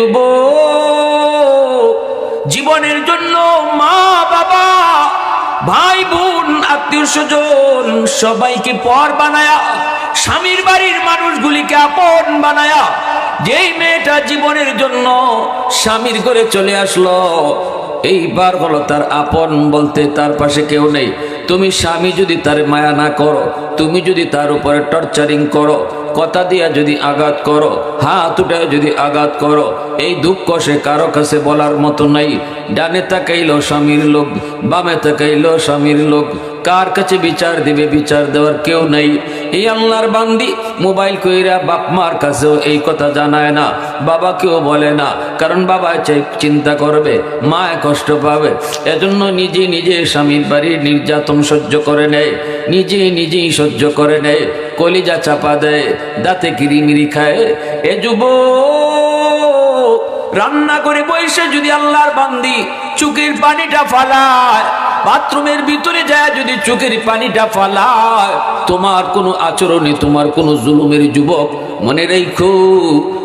যুব, জীবনের জন্য মা, বাবা, ভাই, বোন, আত্মীয় স্বজন, সবাইকে পর বানায়া, স্বামীর বাড়ির মানুষগুলিকে আপন বানায়া, যেই মেয়েটা জীবনের জন্য স্বামীর করে চলে আসলো, এইবার হলো তার আপন বলতে তার পাশে কেউ নেই। তুমি স্বামী যদি তার মায়া না করো, তুমি যদি তার উপরে টর্চারিং করো কথা দিয়া যদি আঘাত করো, হাত উঠায় যদি আঘাত করো, এই দুঃখ সে কারও কাছে বলার মতো নাই। ডানে তাকাইলো স্বামীর লোক, বামে তাকাইলো স্বামীর লোক। কার কাছে বিচার দিবে, বিচার দেওয়ার কেউ নেই। এই আল্লাহর বান্দি মোবাইল কইরা বাপ মার কাছেও এই কথা জানায় না বাবা কেউ বলে না, কারণ বাবা চাই চিন্তা করবে মা কষ্ট পাবে। এজন্য নিজে নিজে স্বামীর বাড়ির নির্যাতন সহ্য করে নেয়, নিজে নিজেই সহ্য করে নেয়। কলিজা চাপা দেয়, দাঁতে কিরিমিরি খায়। এ যুব রান্না করে বসে যদি আল্লাহর বান্দি চুকির পানিটা ফালায় বাথরুমের ভিতরে যায়, যদি চোখের পানিটা ফালায়, তোমার কোনো আচরণে, তোমার কোনো জুলুমের যুবক মনে রেখো,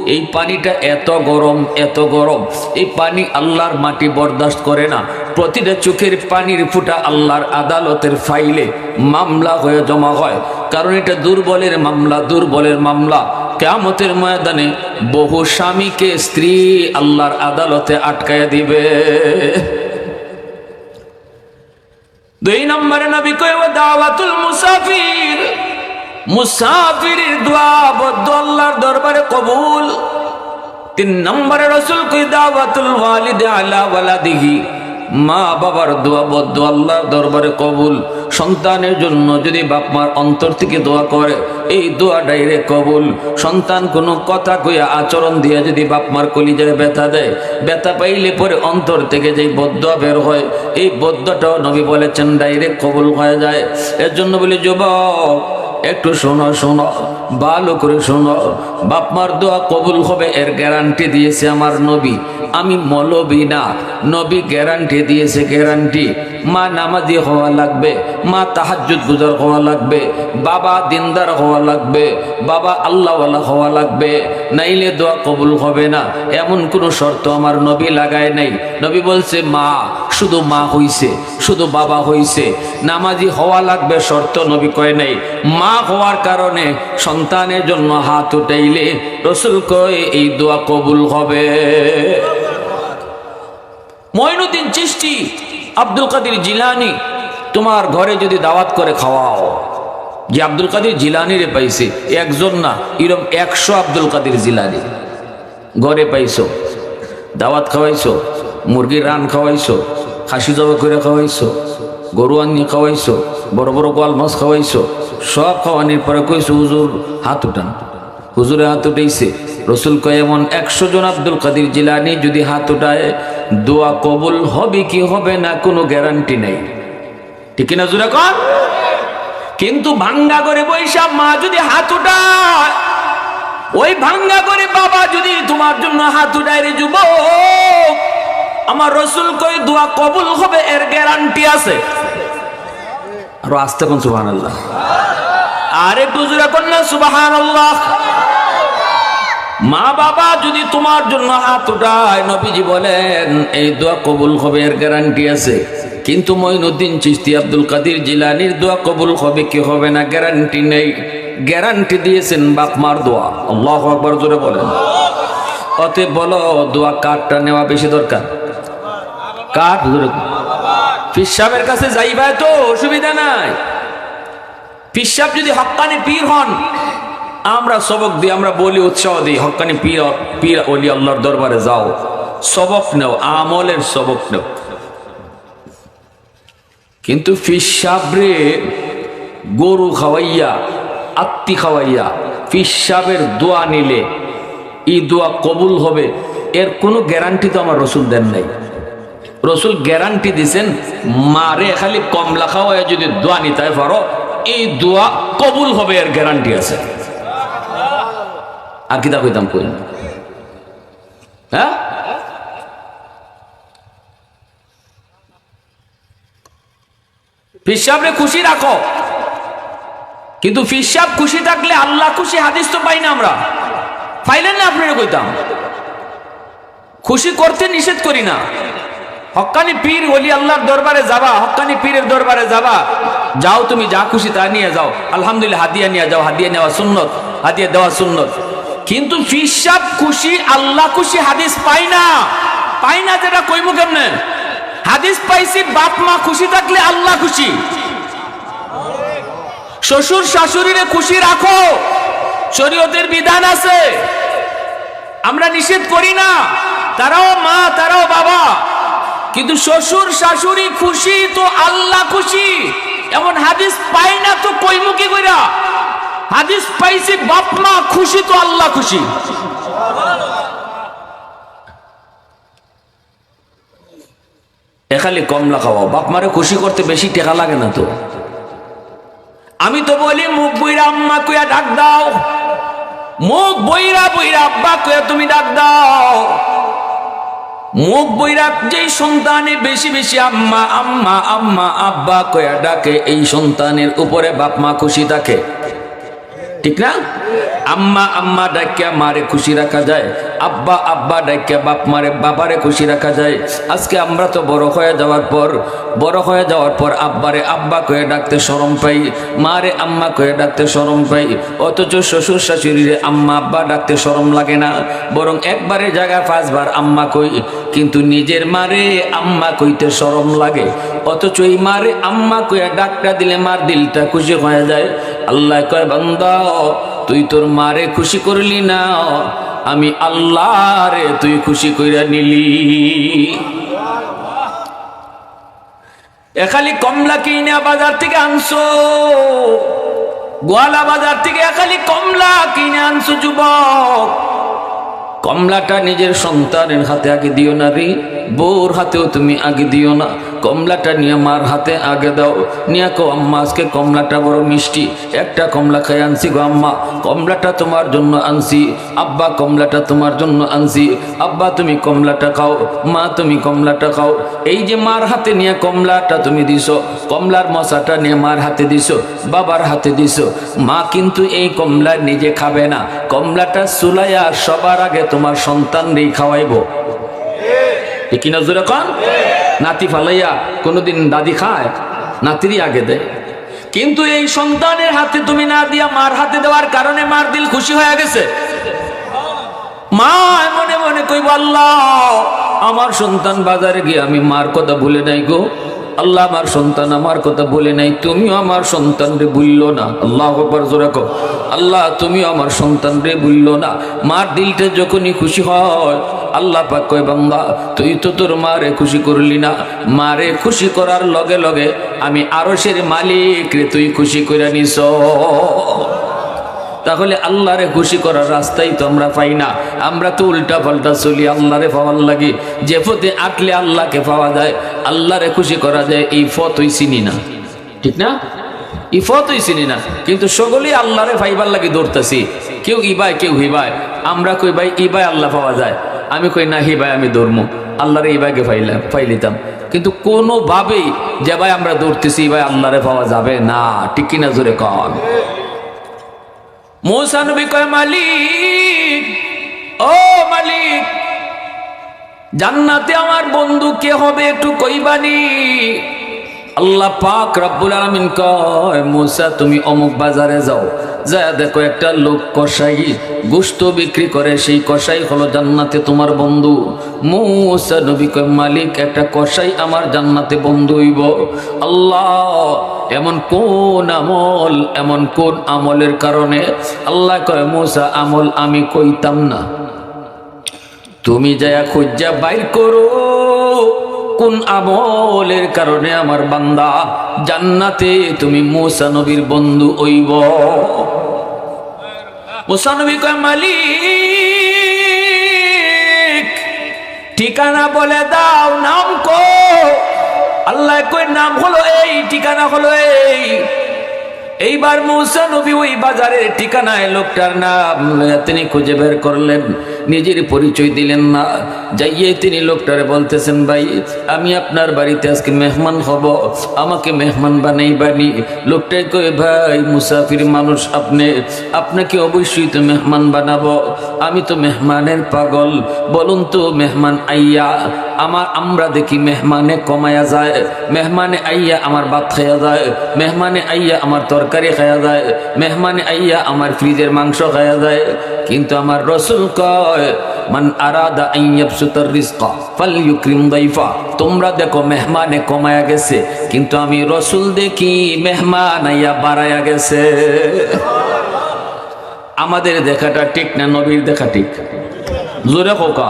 এই পানিটা এত গরম এত গরম। এই পানি আল্লাহর মাটি বরদাস্ত করে না। প্রতিটা চোখের পানির ফুটা আল্লাহর আদালতের ফাইলে মামলা হয়ে জমা হয়। কারণ এটা দুর্বলের মামলা দুর্বলের মামলা। কেমতের ময়দানে বহু স্বামীকে স্ত্রী আল্লাহর আদালতে আটকায় দিবে। দুই নম্বরে নবী কইব দাওয়াতুল মুসাফির, মুসাফিরের দোয়া বদ্ধ আল্লাহর দরবারে কবুল। তিন নম্বরে রসুল কই দাওয়াতুল ওয়ালিদ আলা ওয়ালাদিহি। মা বাবার দোয়া বদ্ধ আল্লাহ দরবারে কবুল। সন্তানের জন্য যদি বাপ মার অন্তর থেকে দোয়া করে, এই দোয়া ডাইরে কবুল। সন্তান কোনো কথা কইয়া আচরণ দিয়ে যদি বাপ মার কলিজায় ব্যথা দেয়, ব্যথা পাইলে পরে অন্তর থেকে যেই বদ্ধ বের হয়, এই বদ্ধটাও নবী বলেছেন ডাইরেক্ট কবুল হয়ে যায়। এর জন্য বলি, যুবক, একটু শোনো শোনো। ভালো করে শোনো বাপমার দোয়া কবুল হবে, এর গ্যারান্টি দিয়েছে আমার নবী। আমি মলবি না, নবী গ্যারান্টি দিয়েছে গ্যারান্টি মা নামাজি হওয়া লাগবে, মা তাহাজ্জুদ গুজার হওয়া লাগবে, বাবা দিনদার হওয়া লাগবে, বাবা আল্লাহওয়ালা হওয়া লাগবে। নাইলে দোয়া কবুল হবে না, এমন কোনো শর্ত আমার নবী লাগায় নাই। নবী বলছে, মা, শুধু মা হইছে, শুধু বাবা হইছে। নামাজি হওয়া লাগবে শর্ত নবী কয় নাই। মা হওয়ার কারণে সন্তানের জন্য হাত উঠাইলে রসুল কয়, এই দোয়া কবুল হবে। Moinuddin Chishti Abdul Qadir Jilani, তোমার ঘরে যদি দাওয়াত করে খাওয়াও। যে আব্দুল কাদির জিলানিরে পাইছে, একজন না, এরম একশো আব্দুল কাদির জিলানি। ঘরে পাইছো, দাওয়াত খাওয়াইছো, মুরগির রান খাওয়াইছো, খাসি জবা করে খাওয়াইছো, গরু আনিয়ে খাওয়াইছো, বড় বড় গোয়াল মাছ খাওয়াইছো সব খাওয়ানির পরে কইছো, হুজুর, হাত উঠান। হুজুরে হাত উঠাইছে। রসুল কয়, এমন একশো জন আব্দুল কাদির জিলানি যদি হাত উঠায়, দোয়া কবুল হবে কি হবে না কোনো গ্যারান্টি নেই। ঠিক না জুড়ে কর কিন্তু ভাঙ্গা করে বৈশা মা যদি হাত উঠায়, ওই ভাঙ্গা করে বাবা যদি তোমার জন্য হাত উঠায় রে আমার রসুল কই দোয়া কবুল হবে, এর গ্যারান্টি আছে। আরও আসতে কোন সুবাহ আল্লাহ আর জোরে না সুবাহান আল্লাহ মা বাবা যদি তোমার জন্য হাত উঠায়, নবীজি বলেন, এই দোয়া কবুল হবে, এর গ্যারান্টি আছে। কিন্তু মঈনুদ্দিন চিস্তি আব্দুল কাদির জিলানির দোয়া কবুল হবে কি হবে না গ্যারান্টি নেই। গ্যারান্টি দিয়েছেন বাপ মার দোয়া। আল্লাহ আকবর জোরে বলেন। অতএব বলো, দোয়া কাঠটা নেওয়া বেশি দরকার? কাঠ জোরে পিসাবের কাছে যাইবা তো, অসুবিধা নাই। পিসাব যদি হক্কানি পীর হন, আমরা সবক দিই আমরা বলি উৎসাহ দিই, হকানি পীর পীর অলি আল্লাহর দরবারে যাও, সবক নেও, আমলের সবক নেও। কিন্তু ফিসাবরে গরু খাওয়াইয়া, আত্মি খাওয়াইয়া ফিসাবের দোয়া নিলে, এই দোয়া কবুল হবে, এর কোনো গ্যারান্টি তো আমার রসুল দেন নাই। রসুল গ্যারান্টি দিছেন, মারে খালি কমলা খাওয়াইয়া যদি দোয়া নিতে পারো, এই দোয়া কবুল হবে এর গ্যারান্টি আছে। আর কিতা কইতাম কই হ্যাঁ? ফিসাবরে খুশি রাখো। কিন্তু ফিসাব খুশি থাকলে আল্লাহ খুশি হাদিস তো পাই না আমরা। পাইলেন না আপনারা কইতাম। খুশি করতে নিষেধ করি না। হক্কানি পীর ওলি আল্লাহর দরবারে যাবা হক্কানি পীরের দরবারে যাবা। যাও তুমি, যা খুশি তা নিয়ে যাও। আলহামদুলিল্লাহ, হাদিয়া নিয়ে যাও, হাদিয়া নেওয়া সুন্নত, হাদিয়া দেওয়া সুন্নত। কিন্তু ফিসাব খুশি, আল্লাহ খুশি হাদিস পাই না। পাই না যেটা কইমু কেমনে? হাদিস পাইছি, বাপ মা খুশি থাকলে আল্লাহ খুশি। শ্বশুর শাশুড়িরে খুশি রাখো। শরীয়তের বিধান আছে। আমরা নিষেধ করি না। তারাও মা, তারাও বাবা। কিন্তু শ্বশুর শাশুড়ি খুশি তো আল্লাহ খুশি। এমন হাদিস পাই না তো কইমুখী কইরা। হাদিস পাইছি বাপ মা খুশি তো আল্লাহ খুশি। খালি কমলা খাওয়া, বাপ মারে খুশি করতে বেশি টেকা লাগে না তো। আমি তো বলি, মুখ বইরা আম্মা কইয়া ডাক দাও। মুখ বইরা বইরা আব্বা কইয়া তুমি ডাক দাও। মুখ বৈরাগ যেই সন্তানে বেশি বেশি আম্মা আম্মা আম্মা, আব্বা কয়া ডাকে, এই সন্তানের উপরে বাপ মা খুশি থাকে। ঠিক না? আম্মা আম্মা ডাকিয়া মারে খুশি রাখা যায়। আব্বা আব্বা ডাকিয়া বাপ মারে, বাবারে খুশি রাখা যায়। আজকে আমরা তো বড় হয়ে যাওয়ার পর, বড় হয়ে যাওয়ার পর আব্বারে আব্বা কয়ে ডাকতে শরম পাই, মারে আম্মা কয়ে ডাকতে শরম পাই। অথচ শ্বশুর শাশুড়িরে আম্মা, আব্বা ডাকতে শরম লাগে না। বরং একবারে জায়গায় পাঁচবার আম্মা কই, কিন্তু নিজের মারে আম্মা কইতে শরম লাগে। অথচ এই মারে আম্মা কইয়া ডাকটা দিলে মার দিলটা খুশি হয়ে যায়। আল্লাহ কয়, বান্দা, তুই তোর মারে খুশি করলি না। আমি আল্লাহ রে, তুই খুশি কইরা নিলি। এখালি কমলা কিনে বাজার থেকে আনছো, গোয়ালা বাজার থেকে এখালি কমলা কিনে আনছো, যুবক। কমলাটা নিজের সন্তানের হাতে আগে দিও না রে, বউর হাতেও তুমি আগে দিও না। কমলাটা নিয়ে মার হাতে আগে দাও। নিয়ে কো আম্মা আজকে কমলাটা বড় মিষ্টি। একটা কমলা খাই আনছি গো আম্মা। কমলাটা তোমার জন্য আনছি। আব্বা কমলাটা তোমার জন্য আনছি। আব্বা তুমি কমলাটা খাও। মা তুমি কমলাটা খাও। এই যে মার হাতে নিয়ে কমলাটা তুমি দিছো কমলার মশাটা নিয়ে মার হাতে দিছো বাবার হাতে দিছো। মা কিন্তু এই কমলা নিজে খাবে না। কমলাটা সুলাইয়া সবার আগে তোমার সন্তানরেই খাওয়াইবো। ঠিক। কিনা জোরে কন? নাতি ফালাইয়া কোনোদিন দাদি খায়, নাতিরই আগে দেয়। কিন্তু এই সন্তানের হাতে তুমি না দিয়া মার হাতে দেওয়ার কারণে মার দিল খুশি হয়ে গেছে। মা মনে মনে কইব, আল্লাহ, আমার সন্তান বাজারে গিয়ে আমি মার কথা ভুলে নাই গো। আল্লাহ, আমার সন্তান আমার কথা বলে নাই, তুমিও আমার সন্তান রে বুঝলো না। আল্লাহ কো আল্লাহ, তুমিও আমার সন্তান রে বুঝলো না। মার দিলটা যখনই খুশি হয় আল্লাহ পাক কয়, বান্দা, তুই তো তোর মারে খুশি করলি না। মারে খুশি করার লগে লগে আমি আরশের মালিক রে তুই খুশি করে নিস তাহলে আল্লাহরে খুশি করার রাস্তাই তো আমরা পাই না। আমরা তো উল্টা পাল্টা চলি, আল্লাহরে পাওয়ার লাগি। যে পথে আটলে আল্লাহকে পাওয়া যায়, আল্লাহরে খুশি করা যায়, এই পথই চিনি না। ঠিক না? এই পথই চিনি না। কিন্তু সকলেই আল্লাহরে পাইবার লাগে দৌড়তেছি কেউ ইবাই কেউ হিবায় আমরা কই, ভাই ইবাই আল্লাহ পাওয়া যায়। আমি কই না হি ভাই, আমি দৌড়মু আল্লাহরে এই ভাইকে ফাইলাম, ফাইলিতাম। কিন্তু কোনোভাবেই যে, ভাই, আমরা দৌড়তেছি ভাই, আল্লাহরে পাওয়া যাবে না। ঠিক কিনা জোরে কন। মৌসানবী কয়, মালিক, ও মালিক, জান্নাতে আমার বন্ধু কে হবে একটু কইবানি? আল্লাহ পাক রব্বুল আলামিন কয়, মুসা, তুমি অমুক বাজারে যাও। যা দেখো একটা লোক কসাই গোস্ত বিক্রি করে। সেই কসাই হলো জান্নাতে তোমার বন্ধু। মুসা নবী কয়, মালিক, একটা কসাই আমার জান্নাতে বন্ধু হইব। আল্লাহ, এমন কোন আমল, এমন কোন আমলের কারণে? আল্লাহ কয়, মুসা, আমল আমি কইতাম না। তুমি যায়া খুঁজা বাইর করো। কোন আমলের কারণে আমার বান্দা? জান্নাতে তুমি মোসা নবীর বন্ধু হইব। মোসানবী কয়, মালিক, ঠিকানা বলে দাও, নাম কো। আল্লাহ কই নাম হলো এই, ঠিকানা হলো এই। এইবার মৌসা নবী ওই বাজারের ঠিকানায় লোকটার নাম তিনি খুঁজে বের করলেন। নিজের পরিচয় দিলেন না। যাইয়ে তিনি লোকটারে বলতেছেন, ভাই, আমি আপনার বাড়িতে আজকে মেহমান হব। আমাকে মেহমান বানাই বানি। লোকটাই কয়ে, ভাই, মুসাফির মানুষ আপনি। আপনাকে অবশ্যই তো মেহমান বানাবো। আমি তো মেহমানের পাগল। বলুন তো, মেহমান আইয়া আমার আমরা দেখি মেহমানে কমায়া যায়, মেহমানে আইয়া আমার ভাত খাইয়া যায়, মেহমানে আইয়া আমার তরকারি খাইয়া যায়, মেহমানে আইয়া আমার ফ্রিজের মাংস খাইয়া যায়। কিন্তু আমার রসুল কয়, মান আরাদা আইয়াবসুতার রিজকা ফালইউকরিম দাইফা। তোমরা দেখো মেহমানে কমায়া গেছে, কিন্তু আমি রসুল দেখি মেহমান আইয়া বাড়ায়া গেছে। আমাদের দেখাটা ঠিক না নবীর দেখা ঠিক? জোরে কোকা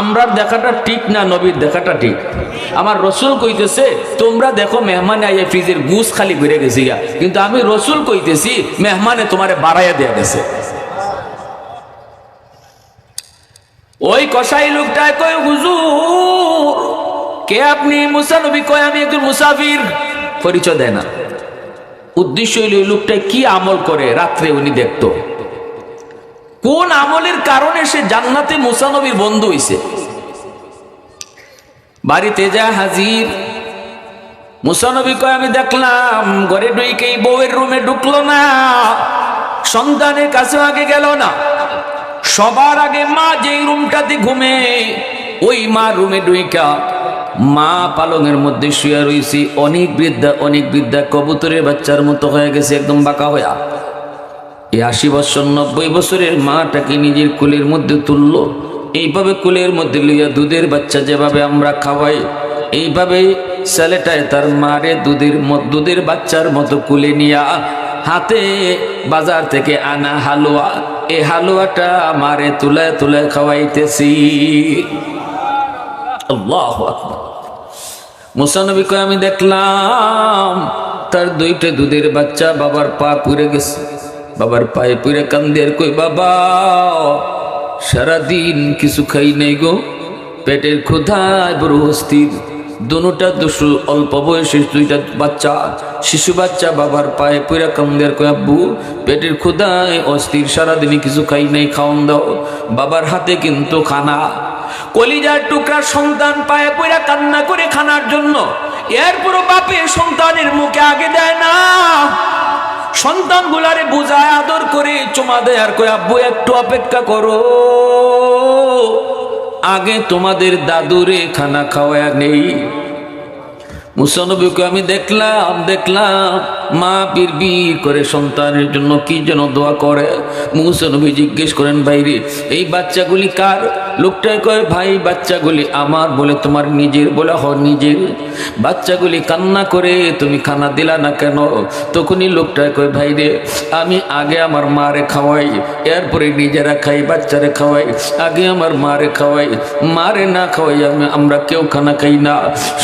আমরার দেখাটা ঠিক না নবীর দেখাটা ঠিক? আমার রসুল কইতেছে, তোমরা দেখো মেহমানে আইয়া ফ্রিজের গুস খালি ঘুরে গেছি গা কিন্তু আমি রসুল কইতেছি, মেহমানে তোমারে বাড়াইয়া দেয়া গেছে। ওই কষাই লোকটায় কয়, হুজুর, কে আপনি? মুসা নবী কয়, আমি একজন মুসাফির। পরিচয় দেয় না। উদ্দেশ্য হইল ওই লোকটায় কি আমল করে, রাত্রে উনি দেখতো। কোন আমলের কারণে সে জান্নাতে মুসানবীর বন্ধু হইছে? বাড়িতে যা হাজির। মুসানবী কয়, আমি দেখলাম ঘরে ঢুকে বউয়ের রুমে ঢুকলো না। সন্তানের কাছে আগে গেল না। সবার আগে মা যেই রুমটাতে ঘুমে, ওই মা রুমে ডুইকা মা পালঙের মধ্যে শুয়ে রয়েছি অনেক বৃদ্ধা অনেক বৃদ্ধা কবুতরের বাচ্চার মতো হয়ে গেছে, একদম বাঁকা হইয়া। এই আশি বছর নব্বই বছরের মাটাকে নিজের কুলের মধ্যে তুললো। এইভাবে কুলের মধ্যে লইয়া দুধের বাচ্চা যেভাবে আমরা খাওয়াই, এইভাবে ছেলেটায় তার মারে দুধের দুধের বাচ্চার মতো কুলে নিয়া হাতে বাজার থেকে আনা হালুয়া। এই হালুয়াটা মারে তুলে তুলায় খাওয়াইতেছি। আল্লাহ আকবার। মুসানবী কয়, আমি দেখলাম তার দুইটা দুধের বাচ্চা বাবার পা পুড়ে গেছে। বাবার পায়ে পুড়ে কান্দের কই, বাবা, সারাদিন কিছু খাই নাই গো। পেটের ক্ষুধায় বড় অস্থির। দুটা দুশো অল্প বয়সে দুইটা বাচ্চা, শিশু বাচ্চা বাবার পায়ে পুরা কান্দের কয় আব্বু, পেটের ক্ষুধায় অস্থির সারাদিনে কিছু খাই নাই খাওয়ান দাও। বাবার হাতে কিন্তু খানা। কলিজার টুকরা সন্তান পায়ে পইরা কান্না করে খানার জন্য, এরপরও বাপে সন্তানের মুখে আগে দেয় না। সন্তান গুলারে বুঝায়, আদর করে, চুমা দেয় আর কই আব্বু, একটু অপেক্ষা করো। আগে তোমাদের দাদুরে খানা খাওয়া নেই। মুসানবীকে আমি দেখলাম দেখলাম। মা বীর করে সন্তানের জন্য কি যেন দোয়া করে? মুসানবী জিজ্ঞেস করেন বাইরে এই বাচ্চাগুলি কার? লোকটাই কয়, ভাই, বাচ্চাগুলি আমার বলে তোমার নিজের বলে হ নিজের। বাচ্চাগুলি কান্না করে, তুমি খানা দিলা না কেন? তখনই লোকটাই কয় ভাই রে আমি আগে আমার মারে খাওয়াই, এরপরে নিজেরা খাই, বাচ্চারে খাওয়াই। আগে আমার মারে খাওয়াই, মারে না খাওয়াই, আমি আমরা কেউ খানা খাই না।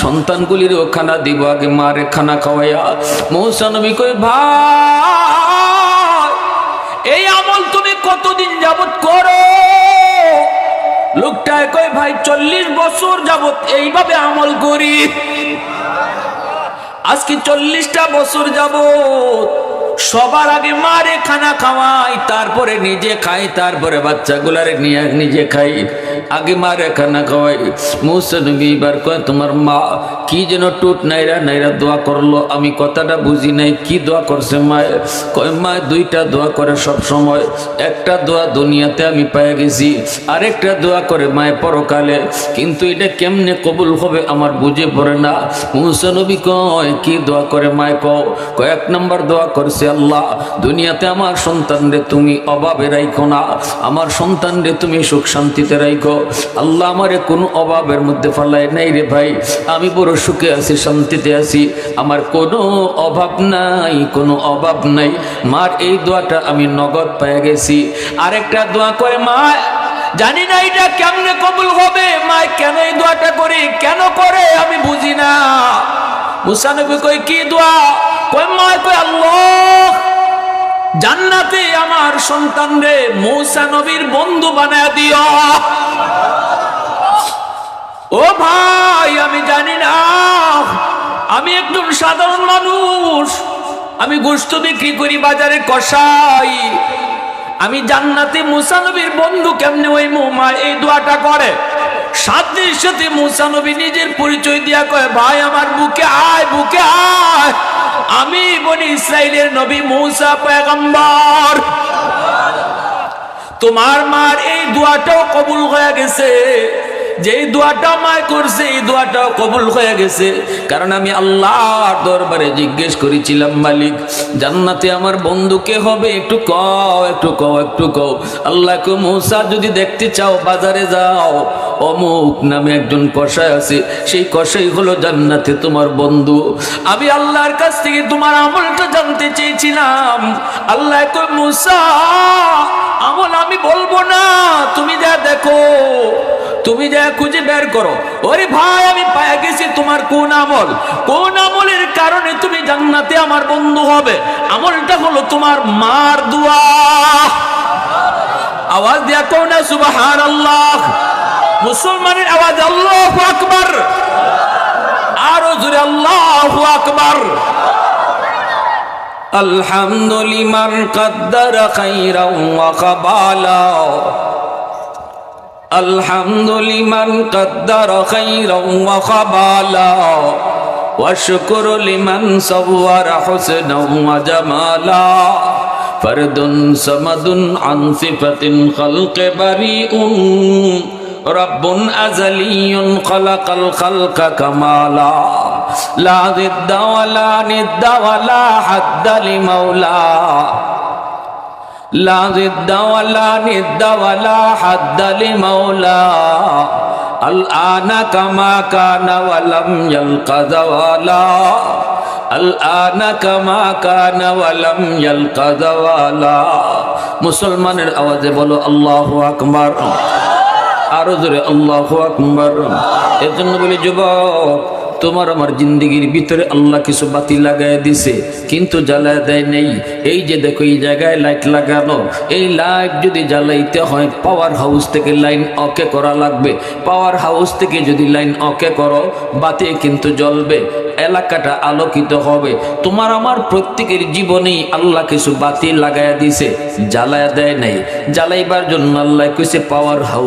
সন্তানগুলিরও খানা দিব, আগে মারে খানা খাওয়াইয়া। মৌসানবী কই ভাই, এই আমল তুমি কতদিন যাবত করো? লোকটায় কই ভাই, চল্লিশ বছর যাবত এইভাবে আমল করি। আজকে চল্লিশটা বছর যাবত সবার আগে মারে খানা খাওয়াই, তারপরে নিজে খাই, তারপরে বাচ্চাগুলারে নিয়ে নিজে খাই। আগে মারে খানা খাওয়াই। মুসলবি এবার কয়, তোমার মা কি যেন টুট নাইরা নাইরা দোয়া করল, আমি কথাটা বুঝি নাই, কি দোয়া করছে মায় কয়, মা, দুইটা দোয়া করে সব সময়। একটা দোয়া দুনিয়াতে আমি পেয়ে গেছি, আরেকটা দোয়া করে মায় পরকালে। কিন্তু এটা কেমনে কবুল হবে আমার বুঝে পড়ে না। মুসনবী কয়, কি দোয়া করে মায় কও? কয়েক নম্বর দোয়া করছে আল্লাহ, দুনিয়াতে আমার সন্তানরে তুমি অভাবে রাইখো না। আমার সন্তানরে তুমি সুখ শান্তিতে রাইখো। আল্লাহ আমারে কোনো অভাবের মধ্যে ফেলায় নাই রে ভাই। আমি বড় সুখে আছি, শান্তিতে আছি। আমার কোনো অভাব নাই, কোনো অভাব নাই। মার এই দোয়াটা আমি নগদ পেয়ে গেছি। আরেকটা দোয়া করে, মা, জানি না এটা কেমনে কবুল হবে। মা, কেন এই দোয়াটা করি, কেন করে আমি বুঝি না। মুসানবী কই কি দোয়া? আল্লাহ, জান্নাতে আমার সন্তান রে মৌসা নবীর বন্ধু বানায় দিও। ও ভাই, আমি জানি না, আমি একজন সাধারণ মানুষ, আমি গোস্ত বিক্রি করি, বাজারে কষাই। আমি জান্নাতে মুসা নবীর বন্ধু কেমনে ওই মৌমা এই দোয়াটা করে? সাথে মুসা নবী নিজের পরিচয় দিয়া কয়, ভাই, আমার বুকে আয় বুকে আয়। আমি বনি ইসরায়েলের নবী মৌসা পয়গম্বর। তোমার মার এই দোয়াটাও কবুল হয়ে গেছে। যে দোয়াটা মায় করছে, এই দোয়াটাও কবুল হয়ে গেছে। কারণ আমি আল্লাহর দরবারে জিজ্ঞেস করেছিলাম, মালিক, জান্নাতে আমার বন্ধুকে হবে? একটু কও একটু কও একটু কও। আল্লাহকে মৌসা যদি দেখতে চাও, বাজারে যাও। অমুক নামে একজন কষাই আছে, সেই কষাই হলো জান্নাতে তোমার বন্ধু। আমি আল্লাহর কাছ থেকে তোমার আমলটা জানতে চেয়েছিলাম। আল্লাহ মুসা, আমল আমি বলব না, তুমি যা দেখো। তুমি যা খুঁজে বের করো। ওরে ভাই, আমি পায়ে গেছি তোমার কোন আমল? কোন আমলের কারণে তুমি জান্নাতে আমার বন্ধু হবে? আমলটা হলো তোমার মার দোয়া। আওয়াজ দিয়া কো না সুবাহান আল্লাহ মুসলমানের আওয়াজ, আল্লাহ আকবার। আরও জোরে, আল্লাহ আকবার। আলহামদুলিল্লাহ কদ্দার খাইরা ওয়া কবালা। الحمد لمن قدر خيرا وقبالا والشكر لمن صور حسنا وجمالا. فرد صمد عن صفة الخلق بريء رب أزلي خلق الخلق كمالا. لا ضد ولا ند ولا حد لمولى لا ضد ولا ند ولا حد لمولى الآن كما كان ولم يلق زوالا الآن كما كان ولم يلق زوالا মুসলমানের আওয়াজে বলো আল্লাহু আকবার আরো জোরে আল্লাহু আকবার এর জন্য বলি যুবক তোমার আমার জিন্দগির ভিতরে আল্লাহ কিছু বাতি লাগাই দিছে, কিন্তু জ্বালায় দেয় নেই। এই যে দেখো, এই জায়গায় লাইট লাগানো এই লাইট যদি জ্বালাইতে হয় পাওয়ার হাউস থেকে লাইন অকে করা লাগবে। পাওয়ার হাউস থেকে যদি লাইন অকে করো, বাতি কিন্তু জ্বলবে, এলাকাটা আলোকিত হবে। তোমার আমার প্রত্যেকের জীবনেই আল্লাহ কিছু বাতি লাগাইয়া দিছে, জ্বালায় দেয় নাই। জ্বালাইবার জন্য আল্লাহ কিছু পাওয়ার হাউস